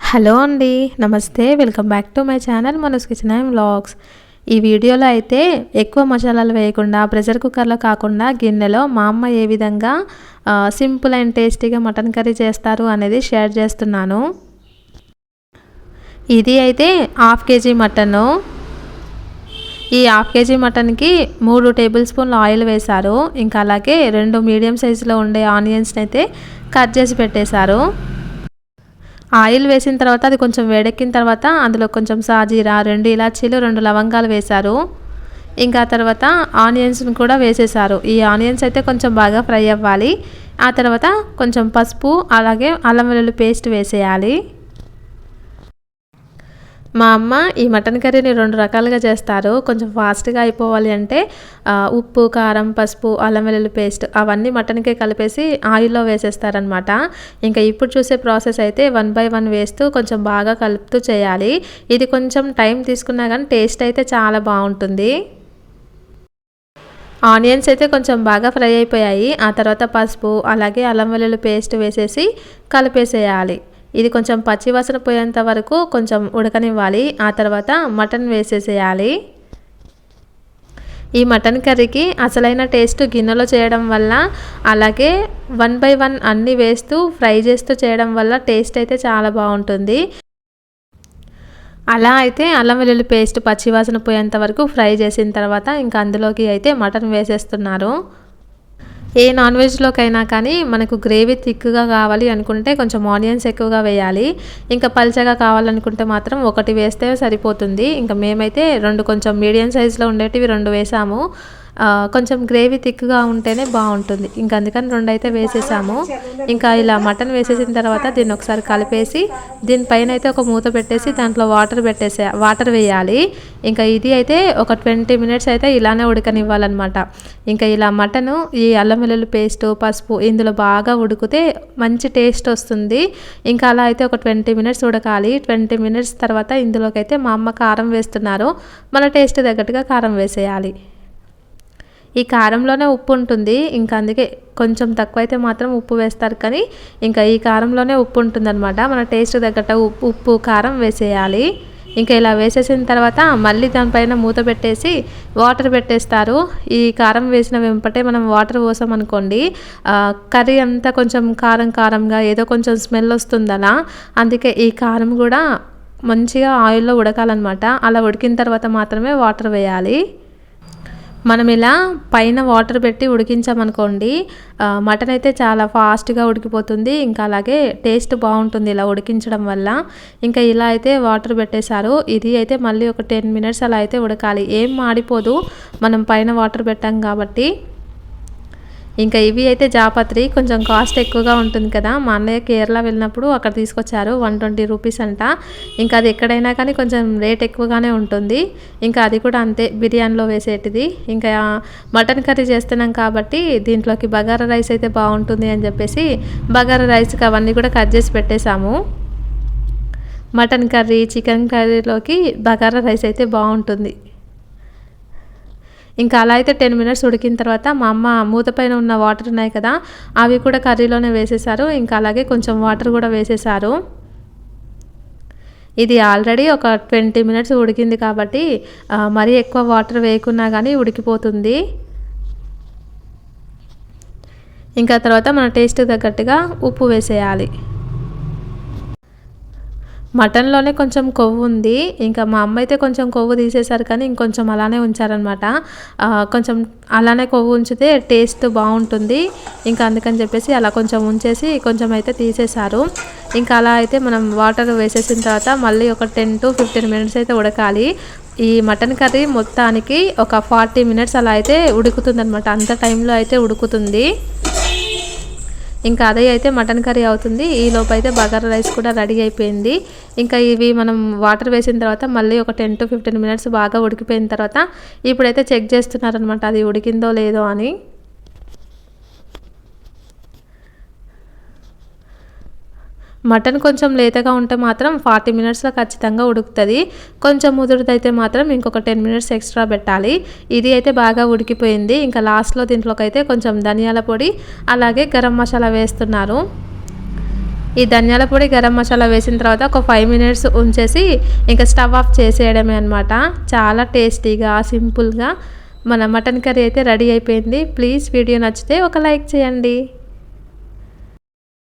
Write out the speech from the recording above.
Hello అండి నమస్తే. Welcome back to my channel Manas kitchen and vlogs. ఈ వీడియోలో అయితే ఎక్కువ మసాలాలు వేయకుండా ప్రెషర్ కుక్కర్లో కాకుండా గిన్నెలో మా అమ్మ ఏ విధంగా సింపుల్ అండ్ టేస్టీగా మటన్ కర్రీ చేస్తారు అనేది షేర్ చేస్తున్నాను. ఇది అయితే హాఫ్ కేజీ మటను. ఈ హాఫ్ కేజీ మటన్కి మూడు టేబుల్ స్పూన్లు ఆయిల్ వేశారు. ఇంకా అలాగే రెండు మీడియం సైజులో ఉండే ఆనియన్స్ని అయితే కట్ చేసి పెట్టేశారు. ఆయిల్ వేసిన తర్వాత అది కొంచెం వేడెక్కిన తర్వాత అందులో కొంచెం సాజీరా రెండు ఇలాచీలు రెండు లవంగాలు వేశారు. ఇంకా తర్వాత ఆనియన్స్ని కూడా వేసేసారు. ఈ ఆనియన్స్ అయితే కొంచెం బాగా ఫ్రై అవ్వాలి. ఆ తర్వాత కొంచెం పసుపు అలాగే అల్లం వెల్లుల్లి పేస్ట్ వేసేయాలి. మా అమ్మ ఈ మటన్ కర్రీని రెండు రకాలుగా చేస్తారు. కొంచెం ఫాస్ట్గా అయిపోవాలి అంటే ఉప్పు కారం పసుపు అల్లం వెల్లుల్లి పేస్ట్ అవన్నీ మటన్కే కలిపేసి ఆయిల్లో వేసేస్తారనమాట ఇంకా ఇప్పుడు చూసే ప్రాసెస్ అయితే వన్ బై వన్ వేస్తూ కొంచెం బాగా కలుపుతూ చేయాలి. ఇది కొంచెం టైం తీసుకున్నా కానీ టేస్ట్ అయితే చాలా బాగుంటుంది. ఆనియన్స్ అయితే కొంచెం బాగా ఫ్రై అయిపోయాయి. ఆ తర్వాత పసుపు అలాగే అల్లం వెల్లుల్లి పేస్ట్ వేసేసి కలిపేసేయాలి. ఇది కొంచెం పచ్చివాసన పోయేంత వరకు కొంచెం ఉడకనివ్వాలి. ఆ తర్వాత మటన్ వేసేసేయాలి. ఈ మటన్ కర్రీకి అసలైన టేస్ట్ గిన్నెలో చేయడం వల్ల అలాగే వన్ బై వన్ అన్నీ వేస్తూ ఫ్రై చేస్తూ చేయడం వల్ల టేస్ట్ అయితే చాలా బాగుంటుంది. అలా అయితే అల్లం వెల్లుల్లి పేస్ట్ పచ్చివాసన పోయేంత వరకు ఫ్రై చేసిన తర్వాత ఇంకా అందులోకి అయితే మటన్ వేసేస్తున్నారు. ఏ నాన్ వెజ్లోకైనా కానీ మనకు గ్రేవీ థిక్గా కావాలి అనుకుంటే కొంచెం ఆనియన్స్ ఎక్కువగా వేయాలి. ఇంకా పల్చగా కావాలనుకుంటే మాత్రం ఒకటి వేస్తే సరిపోతుంది. ఇంకా మేమైతే రెండు కొంచెం మీడియం సైజులో ఉండేటివి రెండు వేసాము. కొంచెం గ్రేవీ థిక్గా ఉంటేనే బాగుంటుంది. ఇంకా అందుకని రెండు అయితే వేసేసాము. ఇంకా ఇలా మటన్ వేసేసిన తర్వాత దీన్ని ఒకసారి కలిపేసి దీనిపైన అయితే ఒక మూత పెట్టేసి దాంట్లో వాటర్ పెట్టేసే వాటర్ వేయాలి. ఇంకా ఇది అయితే ఒక ట్వంటీ మినిట్స్ అయితే ఇలానే ఉడకనివ్వాలన్నమాట. ఇంకా ఇలా మటను ఈ అల్లం వెల్లుల్లి పేస్ట్ పసుపు ఇందులో బాగా ఉడికితే మంచి టేస్ట్ వస్తుంది. ఇంకా అలా అయితే ఒక ట్వంటీ మినిట్స్ ఉడకాలి. ట్వంటీ మినిట్స్ తర్వాత ఇందులోకి అయితే మా అమ్మ కారం వేస్తున్నారు. మన టేస్ట్ తగ్గట్టుగా కారం వేసేయాలి. ఈ కారంలోనే ఉప్పు ఉంటుంది. ఇంకా అందుకే కొంచెం తక్కువైతే మాత్రం ఉప్పు వేస్తారు. కానీ ఇంకా ఈ కారంలోనే ఉప్పు ఉంటుందన్నమాట. మన టేస్ట్ తగ్గట్టు ఉప్పు ఉప్పు కారం వేసేయాలి. ఇంకా ఇలా వేసేసిన తర్వాత మళ్ళీ దానిపైన మూత పెట్టేసి వాటర్ పెట్టేస్తారు. ఈ కారం వేసిన వెంపటే మనం వాటర్ పోసాం అనుకోండి కర్రీ అంతా కొంచెం కారం కారంగా ఏదో కొంచెం స్మెల్ వస్తుంది అలా. అందుకే ఈ కారం కూడా మంచిగా ఆయిల్లో ఉడకాలన్నమాట. అలా ఉడికిన తర్వాత మాత్రమే వాటర్ వేయాలి. మనం ఇలా పైన వాటర్ పెట్టి ఉడికించామనుకోండి మటన్ అయితే చాలా ఫాస్ట్గా ఉడికిపోతుంది. ఇంకా అలాగే టేస్ట్ బాగుంటుంది ఇలా ఉడికించడం వల్ల. ఇంకా ఇలా అయితే వాటర్ పెట్టేశారు. ఇది అయితే మళ్ళీ ఒక టెన్ మినిట్స్ అలా అయితే ఉడకాలి. ఏం మాడిపోదు. మనం పైన వాటర్ పెట్టాం కాబట్టి. ఇంకా ఇవి అయితే జాపత్రి. కొంచెం కాస్ట్ ఎక్కువగా ఉంటుంది కదా. మా అన్నయ్య కేరళ వెళ్ళినప్పుడు అక్కడ తీసుకొచ్చారు. వన్ ట్వంటీ రూపీస్ అంట. ఇంకా అది ఎక్కడైనా కానీ కొంచెం రేట్ ఎక్కువగానే ఉంటుంది. ఇంకా అది కూడా అంతే బిర్యానీలో వేసేటిది. ఇంకా మటన్ కర్రీ చేస్తున్నాం కాబట్టి దీంట్లోకి బగారా రైస్ అయితే బాగుంటుంది అని చెప్పేసి బగారా రైస్కి అవన్నీ కూడా కట్ చేసి పెట్టేశాము. మటన్ కర్రీ చికెన్ కర్రీలోకి బగారా రైస్ అయితే బాగుంటుంది. ఇంకా అలా అయితే టెన్ మినిట్స్ ఉడికిన తర్వాత మా అమ్మ మూత పైన ఉన్న వాటర్ ఉన్నాయి కదా అవి కూడా కర్రీలోనే వేసేసారు. ఇంకా అలాగే కొంచెం వాటర్ కూడా వేసేసారు. ఇది ఆల్రెడీ ఒక ట్వంటీ మినిట్స్ ఉడికింది కాబట్టి మరీ ఎక్కువ వాటర్ వేయకున్నా కానీ ఉడికిపోతుంది. ఇంకా తర్వాత మన టేస్ట్ తగ్గట్టుగా ఉప్పు వేసేయాలి. మటన్లోనే కొంచెం కొవ్వు ఉంది. ఇంకా మా అమ్మ అయితే కొంచెం కొవ్వు తీసేశారు కానీ ఇంకొంచెం అలానే ఉంచారనమాట కొంచెం అలానే కొవ్వు ఉంచితే టేస్ట్ బాగుంటుంది. ఇంకా అందుకని చెప్పేసి అలా కొంచెం ఉంచేసి కొంచెం అయితే తీసేశారు. ఇంకా అలా అయితే మనం వాటర్ వేసేసిన తర్వాత మళ్ళీ ఒక టెన్ టు ఫిఫ్టీన్ మినిట్స్ అయితే ఉడకాలి. ఈ మటన్ కర్రీ మొత్తానికి ఒక ఫార్టీ మినిట్స్ అలా అయితే ఉడుకుతుంది అనమాట అంత టైంలో అయితే ఉడుకుతుంది. ఇంకా అదే అయితే మటన్ కర్రీ అవుతుంది. ఈ లోపు అయితే బగారా రైస్ కూడా రెడీ అయిపోయింది. ఇంకా ఇవి మనం వాటర్ వేసిన తర్వాత మళ్ళీ ఒక టెన్ టు ఫిఫ్టీన్ మినిట్స్ బాగా ఉడికిపోయిన తర్వాత ఇప్పుడైతే చెక్ చేస్తున్నారనమాట అది ఉడికిందో లేదో అని. మటన్ కొంచెం లేతగా ఉంటే మాత్రం ఫార్టీ మినిట్స్లో ఖచ్చితంగా ఉడుకుతుంది. కొంచెం ముదురుదైతే మాత్రం ఇంకొక టెన్ మినిట్స్ ఎక్స్ట్రా పెట్టాలి. ఇది అయితే బాగా ఉడికిపోయింది. ఇంకా లాస్ట్లో దీంట్లోకి అయితే కొంచెం ధనియాల పొడి అలాగే గరం మసాలా వేస్తున్నారు. ఈ ధనియాల పొడి గరం మసాలా వేసిన తర్వాత ఒక ఫైవ్ మినిట్స్ ఉంచేసి ఇంకా స్టవ్ ఆఫ్ చేసేయడమే అనమాట చాలా టేస్టీగా సింపుల్గా మన మటన్ కర్రీ అయితే రెడీ అయిపోయింది. ప్లీజ్ వీడియో నచ్చితే ఒక లైక్ చేయండి.